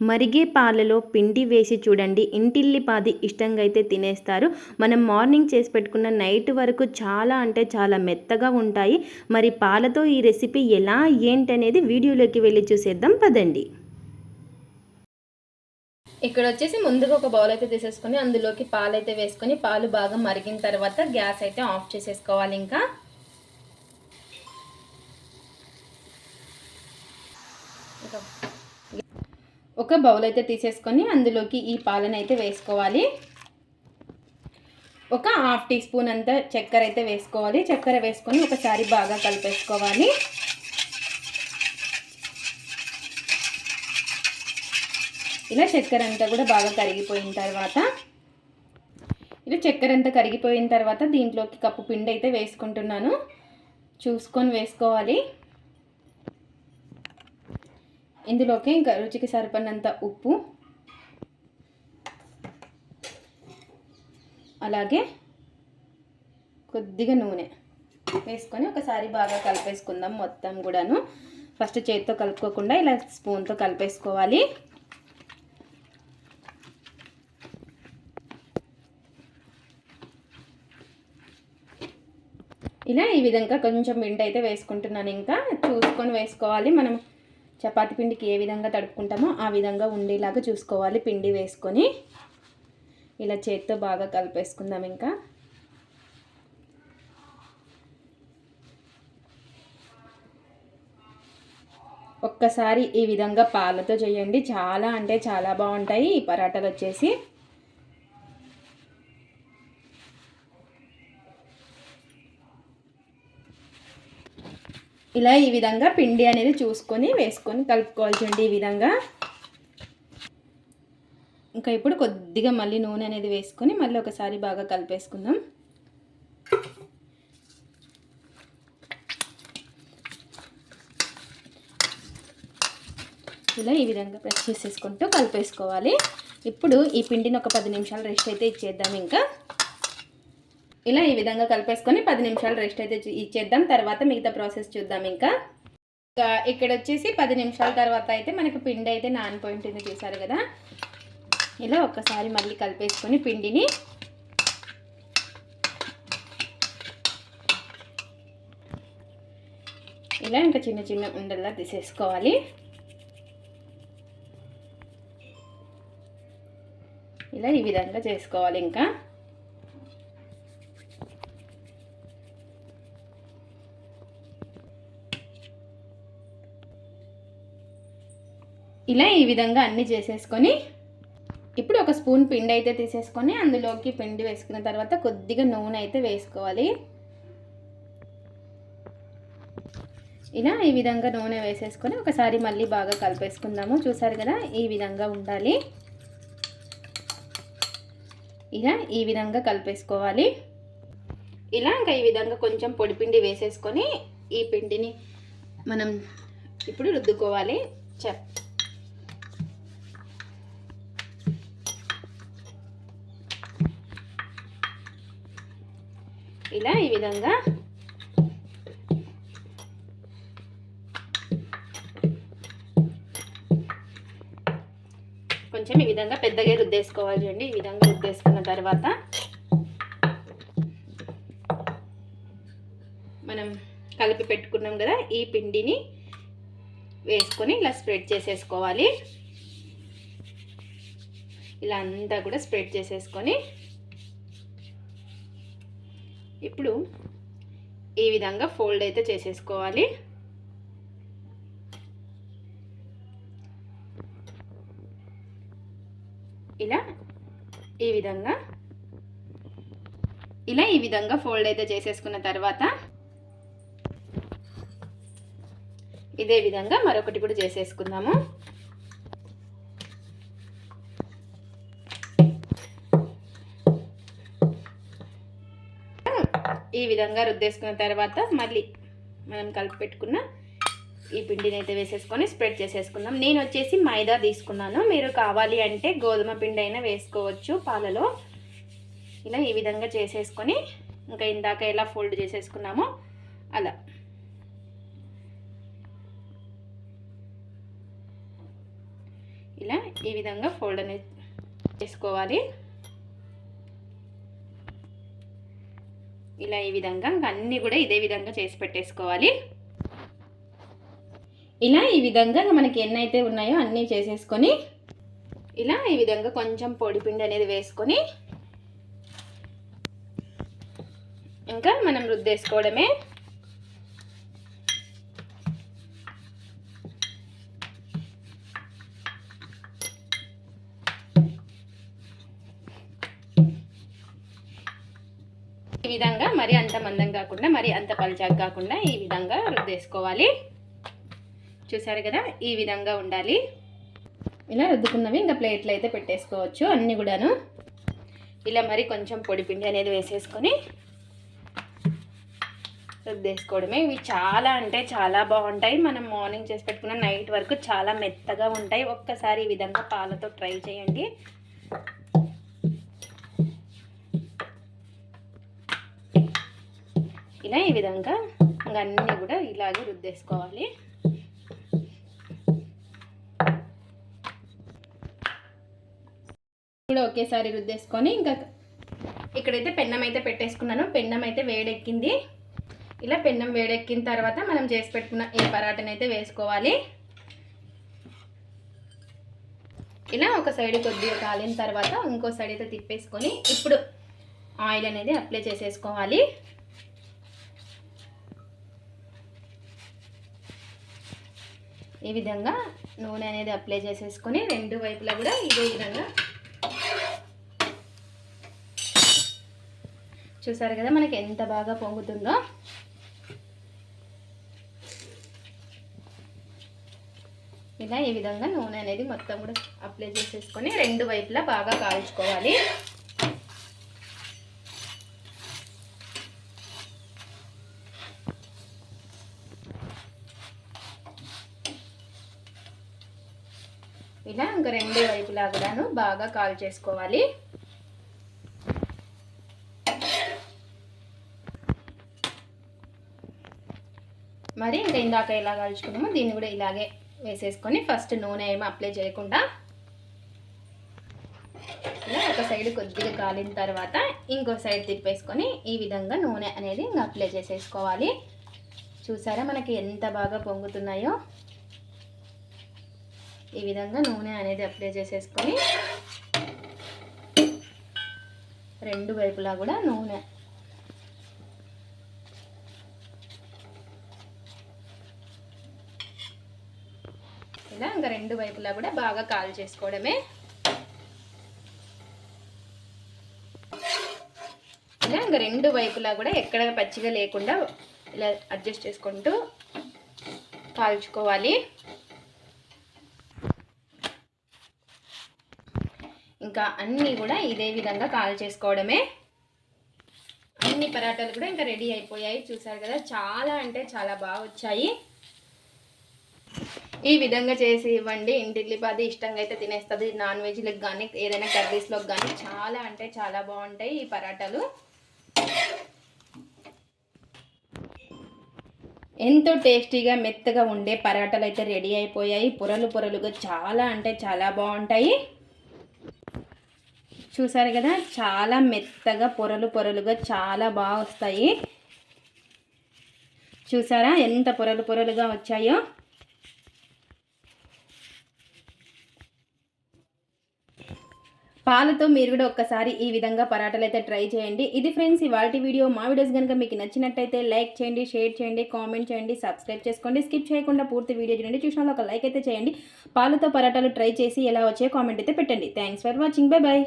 మరిగే పాలలో పిండి వేసి చూడండి. ఇంటిల్లిపాది ఇష్టంగా అయితే తినేస్తారు. మనం మార్నింగ్ చేసి పెట్టుకున్న నైట్ వరకు చాలా అంటే చాలా మెత్తగా ఉంటాయి. మరి పాలతో ఈ రెసిపీ ఎలా ఏంటనేది వీడియోలోకి వెళ్ళి చూసేద్దాం. పదండి. ఇక్కడ వచ్చేసి ముందుగా ఒక బౌల్ అయితే తీసేసుకొని అందులోకి పాలు అయితే వేసుకొని పాలు బాగా మరిగిన తర్వాత గ్యాస్ అయితే ఆఫ్ చేసేసుకోవాలి ఇంకా ఇంకా. ఒక బౌల్ అయితే తీసేసుకొని అందులోకి ఈ పాలను అయితే వేసుకోవాలి. ఒక హాఫ్ టీ స్పూన్ అంత చక్కెర అయితే వేసుకోవాలి. చక్కెర వేసుకొని ఒకసారి బాగా కలిపేసుకోవాలి. ఇలా చక్కెర అంతా కూడా బాగా కరిగిపోయిన తర్వాత ఇలా చక్కెర అంతా కరిగిపోయిన తర్వాత దీంట్లోకి కప్పు పిండి అయితే వేసుకుంటున్నాను. చూసుకొని వేసుకోవాలి. ఇందులోకి ఇంకా రుచికి సరిపడినంత ఉప్పు. అలాగే కొద్దిగా నూనె వేసుకొని ఒకసారి బాగా కలిపేసుకుందాం మొత్తం కూడాను. ఫస్ట్ చేతితో కలుపుకోకుండా ఇలా స్పూన్తో కలిపేసుకోవాలి. ఇలా ఈ విధంగా కొంచెం పిండి అయితే వేసుకుంటున్నాను ఇంకా. చూసుకొని వేసుకోవాలి మనం. చపాతి పిండికి ఏ విధంగా తడుపుకుంటామో ఆ విధంగా ఉండేలాగా చూసుకోవాలి. పిండి వేసుకొని ఇలా చేతితో బాగా కలిపేసుకుందాం ఇంకా. ఒక్కసారి ఈ విధంగా పాలతో చేయండి. చాలా అంటే చాలా బాగుంటాయి. ఈ పరాటాలు వచ్చేసి. ఇలా ఈ విధంగా పిండి అనేది చూసుకొని వేసుకొని కలుపుకోవాలి ఈ విధంగా. ఇంకా ఇప్పుడు కొద్దిగా మళ్ళీ నూనె అనేది వేసుకొని మళ్ళీ ఒకసారి బాగా కలిపేసుకుందాం. ఇలా ఈ విధంగా ప్రెస్ చేసేసుకుంటూ కలిపేసుకోవాలి. ఇప్పుడు ఈ పిండిని ఒక పది నిమిషాలు రెస్ట్ అయితే ఇచ్చేద్దాం ఇంకా. ఇలా ఈ విధంగా కలిపేసుకొని పది నిమిషాలు రెస్ట్ అయితే ఇచ్చేద్దాం. తర్వాత మిగతా ప్రాసెస్ చూద్దాం ఇంకా. ఇక్కడ వచ్చేసి పది నిమిషాల తర్వాత అయితే మనకి పిండి అయితే నానిపోయింటుంది చూసారు కదా. ఇలా ఒక్కసారి మళ్ళీ కలిపేసుకొని పిండిని. ఇలా ఇంకా చిన్న చిన్న ఉండల్లా తీసేసుకోవాలి. ఇలా ఈ విధంగా చేసుకోవాలి ఇంకా. ఇలా ఈ విధంగా అన్నీ చేసేసుకొని ఇప్పుడు ఒక స్పూన్ పిండి అయితే తీసేసుకొని అందులోకి పిండి వేసుకున్న తర్వాత కొద్దిగా నూనె అయితే వేసుకోవాలి. ఇలా ఈ విధంగా నూనె వేసేసుకొని ఒకసారి మళ్ళీ బాగా కలిపేసుకుందాము. చూసారు కదా ఈ విధంగా ఉండాలి. ఇలా ఈ విధంగా కలిపేసుకోవాలి. ఇలా ఇంకా ఈ విధంగా కొంచెం పొడిపిండి వేసేసుకొని ఈ పిండిని మనం ఇప్పుడు రుద్దుకోవాలి. చెప్ ఇలా ఈ విధంగా కొంచెం ఈ విధంగా పెద్దగా రుద్దేసుకోవాలి చూడండి. ఈ విధంగా రుద్దేసుకున్న తర్వాత మనం కలిపి పెట్టుకున్నాం కదా ఈ పిండిని వేసుకొని ఇలా స్ప్రెడ్ చేసేసుకోవాలి. ఇలా అంతా కూడా స్ప్రెడ్ చేసేసుకొని ఇప్పుడు ఈ విధంగా ఫోల్డ్ అయితే చేసేసుకోవాలి. ఇలా ఈ విధంగా ఇలా ఈ విధంగా ఫోల్డ్ అయితే చేసేసుకున్న తర్వాత ఇదే విధంగా మరొకటి కూడా చేసేసుకుందాము. ఈ విధంగా రుద్దేసుకున్న తర్వాత మళ్ళీ మనం కలిపి పెట్టుకున్న ఈ పిండిని అయితే వేసేసుకొని స్ప్రెడ్ చేసేసుకుందాం. నేను వచ్చేసి మైదా తీసుకున్నాను. మీరు కావాలి అంటే గోధుమ పిండి అయినా వేసుకోవచ్చు పాలలో. ఇలా ఈ విధంగా చేసేసుకొని ఇంకా ఇందాక ఎలా ఫోల్డ్ చేసేసుకున్నామో అలా. ఇలా ఈ విధంగా ఫోల్డ్ అనేది చేసుకోవాలి. ఇలా ఈ విధంగా ఇంకా అన్నీ కూడా ఇదే విధంగా చేసి పెట్టేసుకోవాలి. ఇలా ఈ విధంగా మనకి ఎన్నైతే ఉన్నాయో అన్నీ చేసేసుకొని ఇలా ఈ విధంగా కొంచెం పొడిపిండి అనేది వేసుకొని ఇంకా మనం రుద్దేసుకోవడమే. ఈ విధంగా మరి అంత మందం కాకుండా మరి అంత పల్చాకు కాకుండా ఈ విధంగా రుద్దేసుకోవాలి. చూసారు కదా ఈ విధంగా ఉండాలి. ఇలా రుద్దుకున్నవి ఇంకా ప్లేట్లు అయితే పెట్టేసుకోవచ్చు అన్నీ కూడాను. ఇలా మరి కొంచెం పొడి పిండి అనేది వేసేసుకొని రుద్దేసుకోవడమే. ఇవి చాలా అంటే చాలా బాగుంటాయి. మనం మార్నింగ్ చేసి పెట్టుకున్న నైట్ వరకు చాలా మెత్తగా ఉంటాయి. ఒక్కసారి ఈ విధంగా పాలతో ట్రై చేయండి. ఇలా ఈ విధంగా ఇంకా అన్నీ కూడా ఇలాగే రుద్దేసుకోవాలి. కూడా ఒకేసారి రుద్దేసుకొని ఇంకా ఇక్కడైతే పెన్నం అయితే పెట్టేసుకున్నాను. పెన్నం అయితే వేడెక్కింది. ఇలా పెన్నం వేడెక్కిన తర్వాత మనం చేసి పెట్టుకున్న ఏ పరాటనైతే అయితే వేసుకోవాలి. ఇలా ఒక సైడ్ కొద్దిగా కాలిన తర్వాత ఇంకో సైడ్ అయితే తిప్పేసుకొని ఇప్పుడు ఆయిల్ అనేది అప్లై చేసేసుకోవాలి. ఈ విధంగా నూనె అనేది అప్లై చేసేసుకొని రెండు వైపులా కూడా ఇదే విధంగా. చూసారు కదా మనకి ఎంత బాగా పొంగుతుందో? ఇలా ఈ విధంగా నూనె అనేది మొత్తం కూడా అప్లై చేసేసుకొని రెండు వైపులా బాగా కాల్చుకోవాలి ఇలా ఇంకా రెండు వైపులా కూడాను బాగా కాల్ చేసుకోవాలి. మరి ఇంకా ఇందాక ఎలా కాల్చుకున్నామో దీన్ని కూడా ఇలాగే వేసేసుకొని ఫస్ట్ నూనె ఏమో అప్లై చేయకుండా ఇలా ఒక సైడ్ కొద్దిగా కాలిన తర్వాత ఇంకో సైడ్ తిప్పేసుకొని ఈ విధంగా నూనె అనేది ఇంకా అప్లై చేసేసుకోవాలి. చూసారా మనకి ఎంత బాగా పొంగుతున్నాయో? ఈ విధంగా నూనె అనేది అప్లై చేసేసుకొని రెండు వైపులా కూడా నూనె. ఇలా ఇంకా రెండు వైపులా కూడా బాగా కాల్ చేసుకోవడమే. ఇలా ఇంకా రెండు వైపులా కూడా ఎక్కడ పచ్చిగా లేకుండా ఇలా అడ్జస్ట్ చేసుకుంటూ కాల్చుకోవాలి. ఇంకా అన్నీ కూడా ఇదే విధంగా కాల్ చేసుకోవడమే. అన్ని పరాటాలు కూడా ఇంకా రెడీ అయిపోయాయి. చూసారు కదా చాలా అంటే చాలా బాగా వచ్చాయి. ఈ విధంగా చేసి ఇవ్వండి. ఇంటిల్లిపాది ఇష్టంగా అయితే తినేస్తుంది. నాన్ వెజ్లకు కానీ ఏదైనా కర్రీస్లోకి కానీ చాలా అంటే చాలా బాగుంటాయి ఈ పరాటాలు. ఎంతో టేస్టీగా మెత్తగా ఉండే పరాటాలు అయితే రెడీ అయిపోయాయి. పొరలు పొరలుగా చాలా అంటే చాలా బాగుంటాయి. చూసారు కదా చాలా మెత్తగా పొరలు పొరలుగా చాలా బాగా వస్తాయి. చూసారా ఎంత పొరలు పొరలుగా వచ్చాయో? పాలతో మీరు కూడా ఒక్కసారి ఈ విధంగా పరాటాలు అయితే ట్రై చేయండి. ఇది ఫ్రెండ్స్ ఇవాళ వీడియో. మా వీడియోస్ కనుక మీకు నచ్చినట్టయితే లైక్ చేయండి షేర్ చేయండి కామెంట్ చేయండి సబ్స్క్రైబ్ చేసుకోండి. స్కిప్ చేయకుండా పూర్తి వీడియో చూడండి. చూసిన ఒక లైక్ అయితే చేయండి. పాలతో పరాటాలు ట్రై చేసి ఎలా వచ్చాయో కామెంట్ అయితే పెట్టండి. Thanks for watching. Bye bye